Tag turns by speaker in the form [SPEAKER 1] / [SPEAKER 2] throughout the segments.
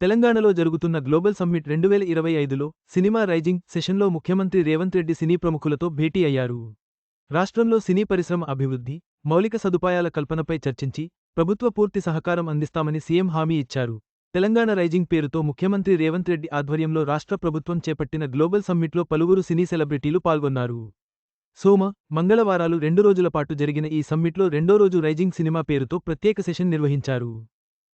[SPEAKER 1] తెలంగాణలో జరుగుతున్న global summit రెండు వేల ఇరవై ఐదులో సినిమా రైజింగ్ సెషన్లో ముఖ్యమంత్రి రేవంత్ రెడ్డి సినీ ప్రముఖులతో భేటీ అయ్యారు. రాష్ట్రంలో సినీ పరిశ్రమ అభివృద్ధి మౌలిక సదుపాయాల కల్పనపై చర్చించి ప్రభుత్వ పూర్తి సహకారం అందిస్తామని సీఎం హామీ ఇచ్చారు. తెలంగాణ రైజింగ్ పేరుతో ముఖ్యమంత్రి రేవంత్ రెడ్డి ఆధ్వర్యంలో రాష్ట్ర ప్రభుత్వం చేపట్టిన గ్లోబల్ సమ్మిట్లో పలువురు సినీ సెలబ్రిటీలు పాల్గొన్నారు. సోమ మంగళవారాలు రెండు రోజుల పాటు జరిగిన ఈ సమ్మిట్లో రెండో రోజు రైజింగ్ సినిమా పేరుతో ప్రత్యేక సెషన్ నిర్వహించారు.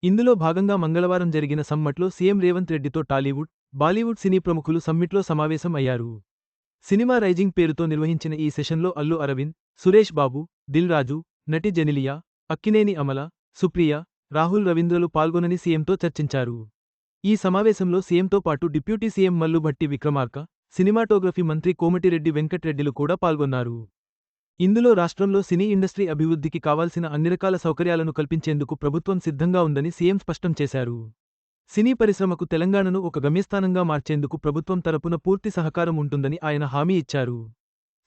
[SPEAKER 1] ఇందులో భాగంగా మంగళవారం జరిగిన సమ్మట్లో సీఎం రేవంత్ రెడ్డితో టాలీవుడ్ బాలీవుడ్ సినీ ప్రముఖులు సమ్మిట్లో సమావేశం అయ్యారు. సినిమా రైజింగ్ పేరుతో నిర్వహించిన ఈ సెషన్లో అల్లు అరవింద్ సురేష్ బాబు దిల్ రాజు నటి జెనిలియా అక్కినేని అమల సుప్రియ రాహుల్ రవీంద్రలు పాల్గొనని సీఎంతో చర్చించారు. ఈ సమావేశంలో సీఎంతో పాటు deputy CM Mallu Bhatti Vikramarka cinematography మంత్రి కోమటిరెడ్డి వెంకట్రెడ్డిలు కూడా పాల్గొన్నారు. ఇందులో రాష్ట్రంలో సినీ ఇండస్ట్రీ అభివృద్ధికి కావాల్సిన అన్ని రకాల సౌకర్యాలను కల్పించేందుకు ప్రభుత్వం సిద్ధంగా ఉందని సీఎం స్పష్టం చేశారు. సినీ పరిశ్రమకు తెలంగాణను ఒక గమ్యస్థానంగా మార్చేందుకు ప్రభుత్వం తరపున పూర్తి సహకారం ఉంటుందని ఆయన హామీ ఇచ్చారు.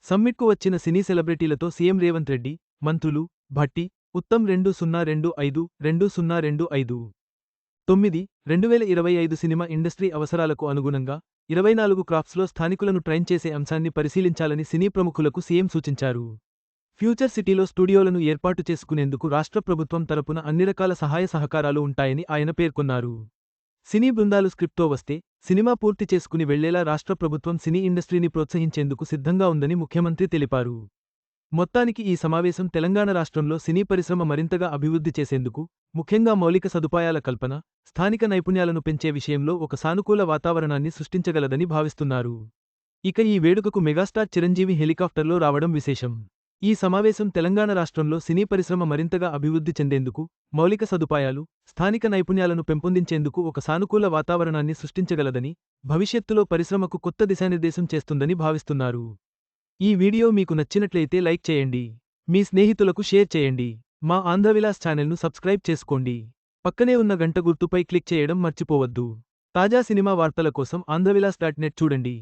[SPEAKER 1] సమ్మిట్కు వచ్చిన సినీ సెలబ్రిటీలతో సీఎం రేవంత్ రెడ్డి మంత్రులు భట్టి ఉత్తమ్ రెండు సున్నా రెండు ఐదు రెండు సున్నా రెండు ఐదు. తొమ్మిది రెండువేల ఇరవై ఐదు సినిమా ఇండస్ట్రీ అవసరాలకు అనుగుణంగా ఇరవై నాలుగు క్రాఫ్ట్స్లో స్థానికులను ట్రైన్ చేసే అంశాన్ని పరిశీలించాలని సినీ ప్రముఖులకు సీఎం సూచించారు. ఫ్యూచర్ సిటీలో స్టూడియోలను ఏర్పాటు చేసుకునేందుకు రాష్ట్ర ప్రభుత్వం తరపున అన్ని రకాల సహాయ సహకారాలు ఉంటాయని ఆయన పేర్కొన్నారు. సినీ బృందాలు స్క్రిప్ట్తో వస్తే సినిమా పూర్తి చేసుకుని వెళ్ళేలా రాష్ట్ర ప్రభుత్వం సినీ ఇండస్ట్రీని ప్రోత్సహించేందుకు సిద్ధంగా ఉందని ముఖ్యమంత్రి తెలిపారు. మొత్తానికి ఈ సమావేశం తెలంగాణ రాష్ట్రంలో సినీ పరిశ్రమ మరింతగా అభివృద్ధి చేసేందుకు ముఖ్యంగా మౌలిక సదుపాయాల కల్పన స్థానిక నైపుణ్యాలను పెంచే విషయంలో ఒక సానుకూల వాతావరణాన్ని సృష్టించగలదని భావిస్తున్నారు. ఇక ఈ వేడుకకు మెగాస్టార్ చిరంజీవి హెలికాప్టర్లో రావడం విశేషం. ఈ సమావేశం తెలంగాణ రాష్ట్రంలో సినీ పరిశ్రమ మరింతగా అభివృద్ధి చెందేందుకు మౌలిక సదుపాయాలు స్థానిక నైపుణ్యాలను పెంపొందించేందుకు ఒక సానుకూల వాతావరణాన్ని సృష్టించగలదని భవిష్యత్తులో పరిశ్రమకు కొత్త దిశానిర్దేశం చేస్తుందని భావిస్తున్నారు. ఈ వీడియో మీకు నచ్చినట్లయితే లైక్ చేయండి. మీ స్నేహితులకు షేర్ చేయండి. మా ఆంధ్రవిలాస్ ఛానల్ను సబ్స్క్రైబ్ చేసుకోండి. పక్కనే ఉన్న గంట గుర్తుపై క్లిక్ చేయడం మర్చిపోవద్దు. తాజా సినిమా వార్తల కోసం ఆంధ్రవిలాస్ డాట్ నెట్ చూడండి.